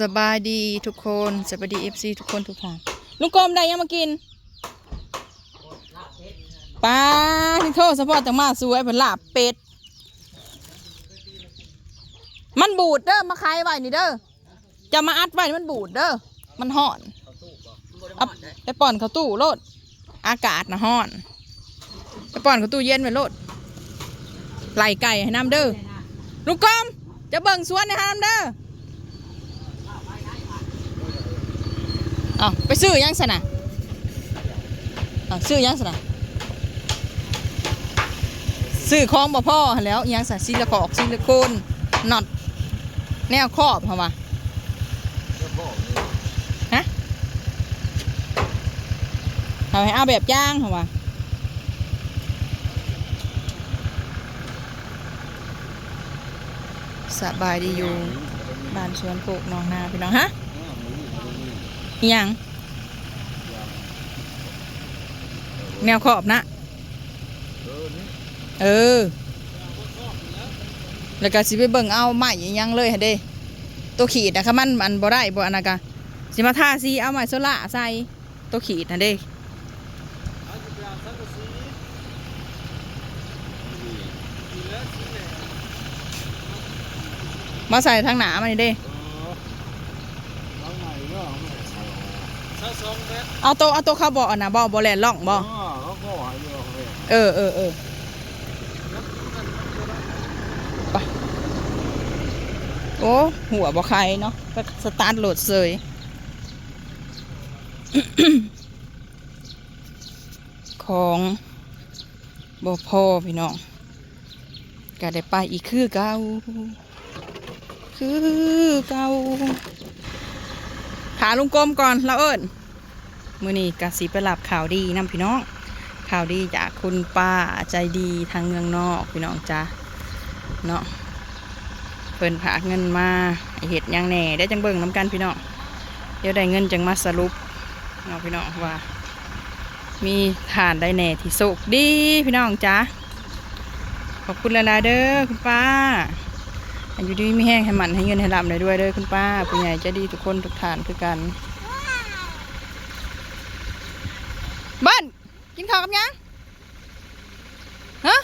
สบายดีทุกคนสบายดีเอฟซีทุกคนทุกท่านลุงกรมได้ยังมากินปลาที่โทษเฉพาะจังมาสวยเป็นลาบเป็ด มันบูดเด้อมาขายไว้นี่เด้อจะมาอัดไว้มันบูดเด้อมันห่อนเอาไปป่อนเข้าตู้โลด อากาศนะห่อนไปป่อนเข้าตู้เย็นไว้โลดไหลไก่ให้น้ำเด้อลุงกรมจะเบิ่งสวนให้น้ำเด้อ เอาไปซื้อยังสนะเอาซื้อยังสนะซื้อของบ่พ่อแล้วยังสะซิลิโคนซิลิโคนน็อตแนวครอบเหรอวะฮะเอาให้เอาแบบย่างเหรอวะสบายดีอยู่บ้านสวนโคกหนองนาพี่น้องฮะ ยังแนวขอบนะ เออ แล้วก็สิไปเบิ่งเอาไม้อิหยังเลยฮะเด้ ตัวขีดนะคะมันมันบ่ได้บ่อันนั้นกะสิมาทาสีเอาไม้โซล่าใส่ตัวขีดนะเด้มาใส่ทางหนามันเด้ เอาโตะเอาโตะเข้าบ่อนะบ่บ่แลนล่องบ่เออเออเออไปโอ้หัวบ่ใครเนาะก็สตาร์ทโหลดเลยของบ่พอพี่น้องก็ได้ไปอีกคือเก่าคือเก่าหาลุงกลมก่อนแล้วเอิญ มื่อนี้กสิไปรับข่าวดีนํพี่น้อง ข่าวดีจากคุณป้าใจดีทางเมืองนอกพี่น้องจ้าเนาะเพิ่นผากเงินมาเห็ดยังแหน่ได้จังเบิ่งน้ำกันพี่น้องเดี๋ยวได้เงินจังมาสรุปเนาะพี่น้องว่า มีฐานได้แหน่ที่โศกดีพี่น้องจ้าขอบคุณหลายเด้อคุณป้าอายุดีไม่แห้งให้มันให้เงินให้ลำเลยด้วยเด้อคุณป้าผู้ใหญ่จะดีทุกคนทุกฐานคือกัน เบิ้ลกินข้าวกับยังฮะ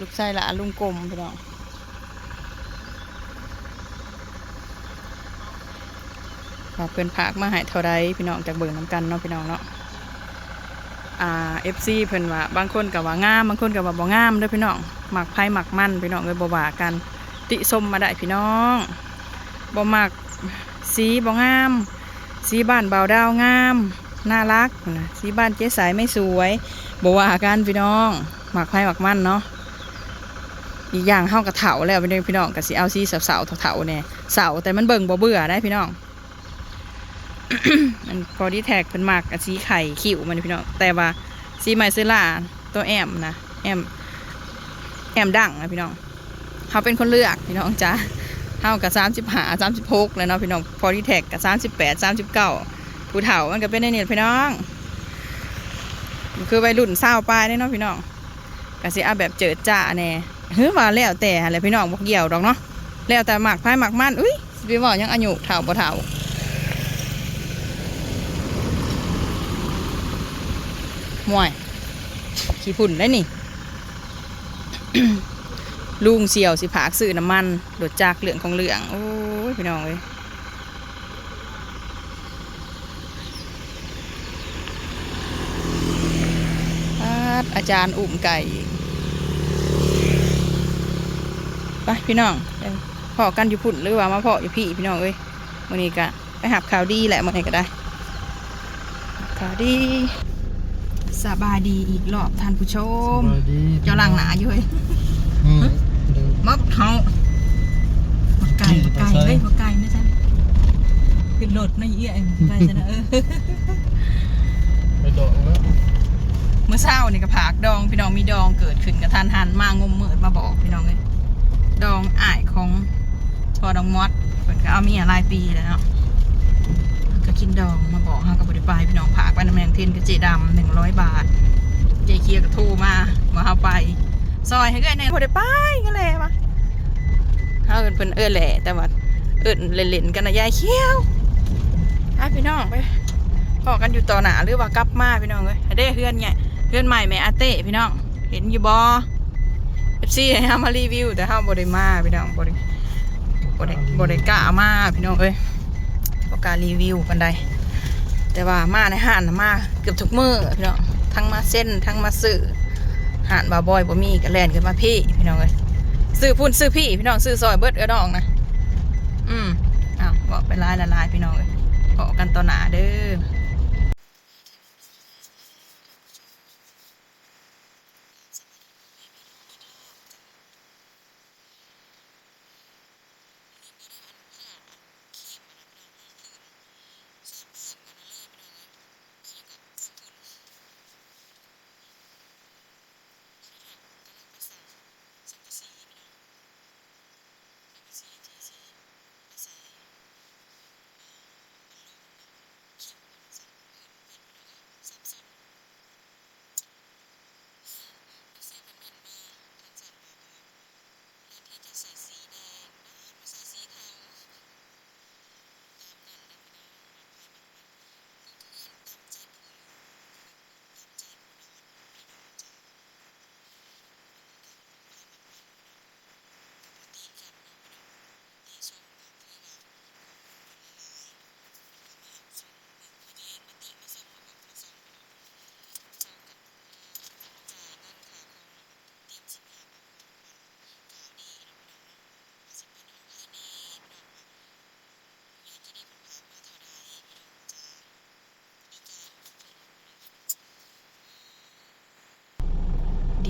ลูกชายละลุงกลมพี่น้องฝากเพื่อนผักมาหายเท่าไรพี่น้องจากเบิ่งน้ำกันเนาะพี่น้องเนาะอ่าเอฟซีเพิ่อนว่าบางคนกับว่างามบางคนกับว่าบ่งามด้อพี่น้องหมักไผ่หมักมันพี่น้องเลยบ่ว่ากัน ติส้มมาได้พี่น้องบ่มักสีบ่งาม สีบ้านเบาดาวงาม น่ารักนะสีบ้านเจ๊สายไม่สวยบอกว่ากันพี่น้องหมักไผ่หมักมันเนาะอีกอย่างเฮากระเถาแล้วพี่น้องพี่น้องกับสีเอาสีเสาเถาเนี่ยเสาแต่มันเบิ่งบ่เบื่อได้พี่น้องมันพอดีแท็กเป็นหมักกับสีไข่ขิวมันพี่น้องแต่ว่าสีไมเซล่าตัวแอมนะแอมแอมดังนะพี่น้องเขาเป็นคนเลือกพี่น้องจ้าเฮากับสามสิบห้าสามสิบหกเลยเนาะพี่น้องพอดีแท็กกับสามสิบแปดสามสิบเก้า ผู้เฒ่ามันก็เป็นในนี่พี่น้อง คือวัยรุ่นเศร้าปลายเนาะพี่น้องก็สิเอาแบบเจิดจ้าแน่เฮ้ยว่าแล้วแต่อะไรพี่น้องบอกเกี่ยวดอกเนาะแล้วแต่หมักพายหมักมันอุ้ยสิไปบอกยังอายุเฒ่าบ่เฒ่าห่วยขี้พุ่นได้นี่ ลุงเสี่ยวสิผากซื้อน้ำมันโดดจากเหลืองของเหลือง โอ้ย พี่น้องเอ้ย ครับ อาจารย์อุ่มไก่ไปพี่น้องไปพอกันอยู่พุ่นหรือว่ามาพออยู่พี่พี่น้องเอ้ยวันนี้ก็ไปหับข่าวดีแหละวันนี้ก็ได้ข่าวดีสบายดีอีกรอบท่านผู้ชมเจ้าหลังหนาอยู่เฮ้ยอืมมักเฮามักไก่มักไก่เฮ้ยมักไก่ไม่ใช่ขึ้นรถไม่เอี้ยไอ้ไก่ชนะเออไปดอกแล้ว เมื่อเช้านี่ก็ผากดองพี่น้องมีดองเกิดขึ้นกับทันหันมางมมืดมาบอกพี่น้องเลยดองอ้ายของพอดองมอดเปิดก็เอามีอะไรปีแล้วเนาะก็กินดองมาบอกฮะกับบริปายพี่น้องผากไปน้ำแมงเทนกับเจดำหนึ่งร้อยบาทเจเคียร์ก็โทรมามาเอาไป ซอยให้เกินในบริปายก็แหละวะเขาเอินเพิ่นเอินแหละแต่ว่าเอินเล่นๆกันนะยายเขี้ยวอะพี่น้องไปพอกันอยู่ต่อหนาหรือว่ากลับมาพี่น้องเอ้ยเด้เฮือนไง เฮือนใหม่แม่อาเต้พี่น้อง เห็นอยู่บ่เอฟซีให้เฮามารีวิว แต่เฮาบ่ได้มาพี่น้องบ่ได้บ่ได้บ่ได้กล้ามาพี่น้องเอ้ยบ่กล้ารีวิวปานใดแต่ว่ามาในห้านนะมาเกือบทุกมือพี่น้องทั้งมาเส้นทั้งมาซื้อห้านบาบอยบ่มีก็แล่นขึ้นมาพี่พี่น้องเอ้ยซื้อพุ่นซื้อพี่พี่น้องซื้อซอยเบิดเอ้อน้องนะอืมอ้าวบอกไปลายละลายพี่น้องเลยบอกกันต่อหนาเด้อ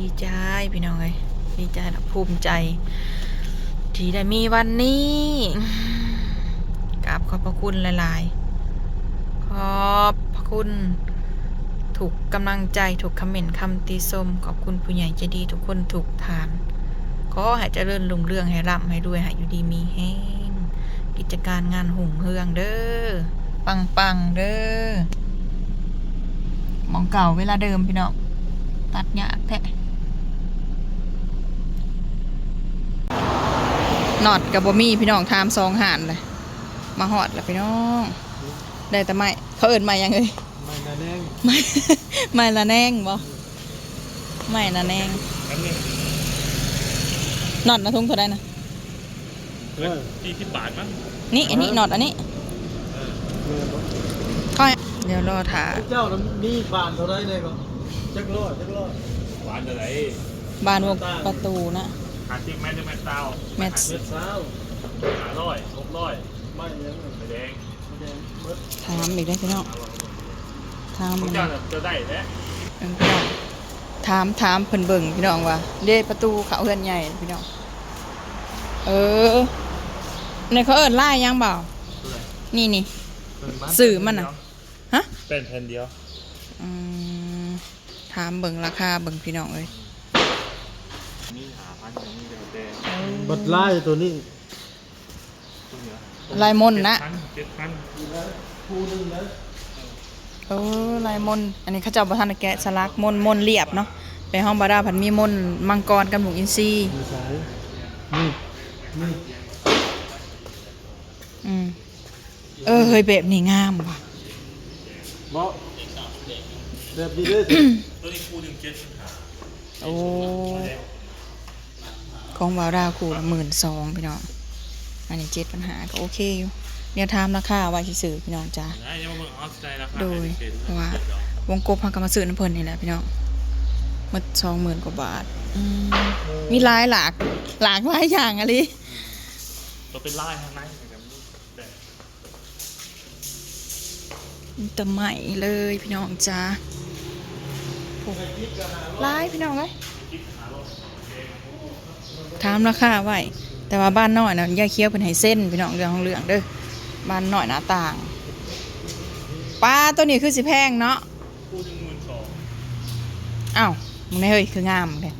ดีใจพี่น้องเลยดีใจและภูมิใจ ที่ได้มีวันนี้กราบขอบพระคุณหลาย ๆ ขอบพระคุณ ถูกกำลังใจถูกคอมเมนต์คำตีสมขอบคุณผู้ใหญ่ใจดี ทุกคนถูกทาน ขอให้เจริญรุ่งเรืองให้ร่ำให้ด้วยให้อยู่ดีมีแห้งกิจการงานหุ่งเฮืองเด้อปังปังเด้อมองเก่าเวลาเดิมพี่น้องตัดยากแท้ นอดกับบ่มีพี่น้องทามซองหานเลยมาหอดแล้วพี่น้อง ได้แต่ไม่เขาเอินมายังเอ้ยไม่นาแดงไม่ไม่ละแนงบ่ไม่ละแนงอันนี้นอดนะทุ่งเท่าไดนะเฮ้ยที่ที่บาทมั้งนี่อันนี้นอดอันนี้ค่อยเดี๋ยวรอถ่าเจ้านั้นมีบานเท่าไรเนี่ยก็จักรอดจักรอดหวานอะไรบานวงประตูนะ หาติ๊กแม่ได้แม่เตาแม่เม็ดสาวหาร้อยหกร้อยไม่ยังไม่แดงไม่แดงเบิดถามอีกได้พี่น้องถามพวกเจ้าน่ะจะได้แล้วเอิ่มพี่น้องถามถามเพิ่นเบิ่งพี่น้องว่าเด้ประตูเขาเฮือนใหญ่พี่น้องเออในเขาเอิ้นล่ายยังเปล่านี่นี่ สื่อมันน่ะ ฮะ เป็นแผ่นเดียว อืมถามเบิ่งราคาเบิ่งพี่น้องเอ้ย มีหาพันอย่างนี้เดียวแต่บัดไล่ตัวนี้ตัวเหนือลายมนต์นะ เจ็ดพันคู่หนึงนะเออลายมนต์อันนี้เขาเจ้าบ่ทันได้แกะสลักมนต์มนต์เรียบเนาะไปห้องบาดาผันมีมนต์มังกรกับหนูอินทรีมีสายนี่นี่อืมเออเฮ้ยแบบนี้งามว่ะเหมาะแบบนี้เลยสิตัวนี้คู่หนึ่งเจ็ดสิบห้าโอ้ ของบาดาคู่ละหมื่นสองพี่น้องอันนี้เจ็ดปัญหาก็โอเคอยู่เดี๋ยวถามราคาไว้ซื่อๆพี่น้องจ้านะยังมาเบิ่งออสใจราคาโดยเพราะว่าวงกบพังกรรมาซื้อน้ำเพลินนี่แหละพี่น้องหมาสองหมื่นกว่าบาทอืมมีหลายหลากหลากหลายอย่างอะไรตัวเป็นลายทางในเหมือนกันแต่แต่ใหม่เลยพี่น้องจ้าโอ้หลายพี่น้องเลย ถามราคาไว้แต่ว่าบ้านน้อยนะย่าเคี้ยวเป็นไฮเส้นพี่น้องเรื่องของเรื่องเด้อบ้านน้อยหน้าต่างปลาตัวนี้คือสิแพงเนาะคู่หนึ่งหมื่นสองอ้าวมึงได้เฮ้ยคืองามเลย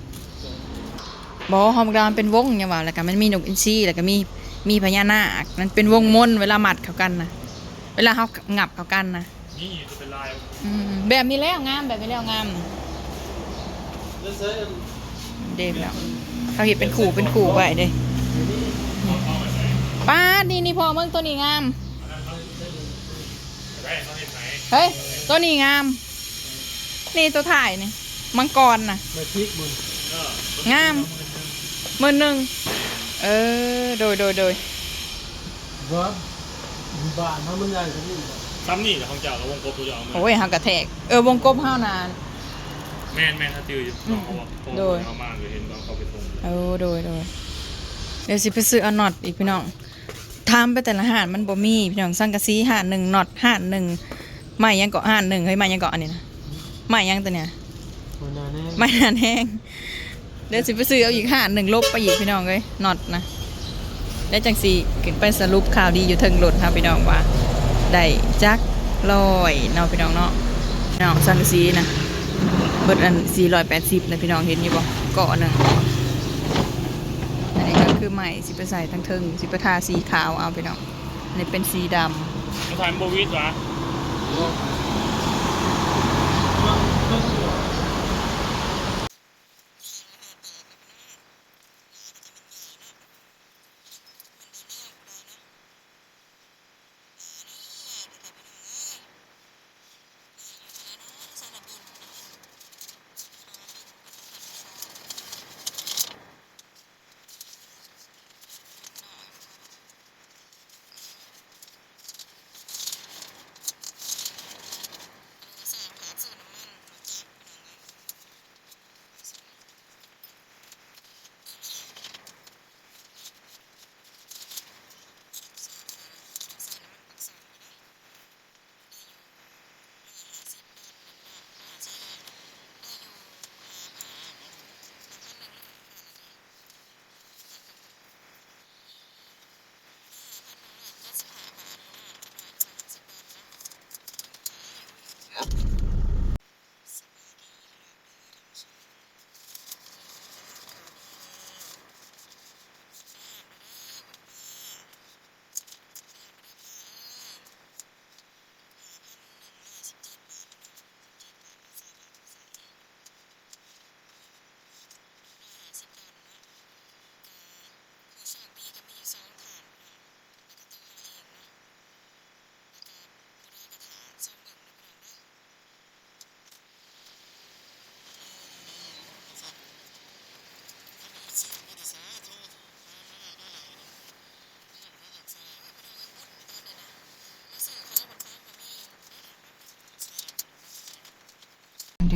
บอฮอมกรามเป็นวงอย่างว่าแล้วก็มันมีนกอินทรีแล้วก็มีมีพญานาคมันเป็นวงมนต์เวลาหมัดเขากันนะเวลาเขางับเขากันนะนี่จะเป็นลายอืมแบบนี้แล้วงามแบบนี้แล้วงามแล้วใช้อันเดมแล้ว เขาเห็นเป็นขู่เป็นขู่ไว้เด้เอาเอาแบบไหนป้าดนี่นี่พอเมืองตัวนี้งามได้เขาเห็นไหมเฮ้ย ตัวนี้งาม นี่ตัวถ่ายนี่มังกรน่ะมาพริกมึงเอองามหมื่นหนึ่งเออ โดยโดยโดยว่าบ้านเขามันใหญ่กว่านี้ซ้ำนี่แหละของเจ้ากับวงกบตัวเจ้าเอามาโอ้ยหักกระแทก เออ วงกบห้าวนาน แม่นแม่นถ้าจืออยู่น้องเขาบอกโดย เขามากเลยเห็นน้องเขาไปส่งเออโดยโดยเดี๋ยวสิไปซื้อเอาน็อตอีกพี่น้องทำไปแต่ละหาดมันบ่มีพี่น้องสังกะสีหาดหนึ่งน็อตหาดหนึ่งไม้ยังเกาะหาดหนึ่งเฮ้ยไม้ยังเกาะอันนี้นะไม้ยังตัวเนี้ยคนนั้นแน่ไม้นานแห้งเดี๋ยวสิไปซื้อเอาอีกหาดหนึ่งลบไปอีกพี่น้องเลยน็อตนะแล้วจังสีขึ้นไปสรุปข่าวดีอยู่เทิงรถครับพี่น้องว่าได้จักลอยเนาะพี่น้องเนาะพี่น้องสังกะสีนะ เบิดอัน480นะพี่น้องเห็นอยู่บ่เกาะหนึ่งอันนี้ก็คือใหม่สิไปใส่ทั้งเทิงสิไปทาสีขาวเอาพี่น้องอันนี้เป็นสีดมาทานโบวิดวะำ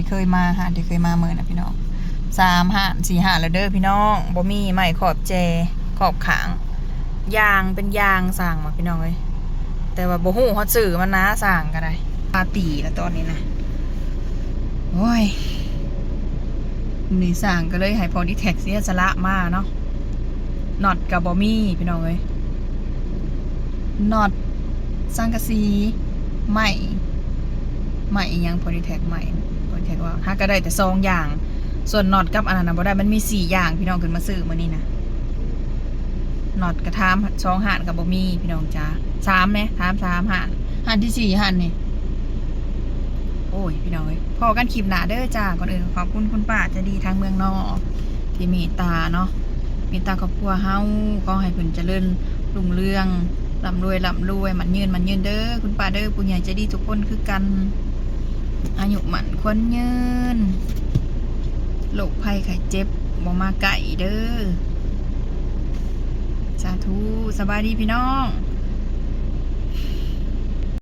ที่เคยมาหาที่เคยมาเมื่อนะพี่น้องสามหาดสี่หาดแล้วเด้อพี่น้องบ่มีไม้ขอบแจขอบขางยางเป็นยางสั่งมาพี่น้องเลยแต่ว่าบ่ฮู้ฮอดสื่อมันนะสั่งก็ได้ปาตีแล้วตอนนี้นะโอ้ยนี่สั่งก็เลยให้พอดีแท็กเสียสละมาเนาะน็อตกับบอมี่พี่น้องเลยน็อตสังกะสีไหมไหมอีหยังพอดีแท็กไหม่ พอดีแท็กว่าหาก็ได้แต่สองอย่าง ส่วนน็อตกับอันนั้นบ่ได้มันมีสี่อย่างพี่น้องขึ้นมาซื้อมานี่นะน็อตกระทามสองหานกับบอมี่พี่น้องจ้าสามเนี่ยทามสามหานหานที่สี่หานนี่โอ้ยพี่น้องเอ้ยพอกันคลิปหนาเด้อจ้าก่อนอื่นขอบคุณคุณป้าจะดีทางเมืองนอกที่เมตตาเนาะเมตตาครอบครัวเฮาก็ให้เพิ่นเจริญรุ่งเรืองร่ำรวยร่ำรวยมันยืนมันยืนเด้อคุณป้าเด้อผู้ใหญ่ใจดีทุกคนคือกัน อายุหมันควรยืนโรคภัยไข้เจ็บบ่มาไก่เด้อ สาธุสบายดีพี่น้อง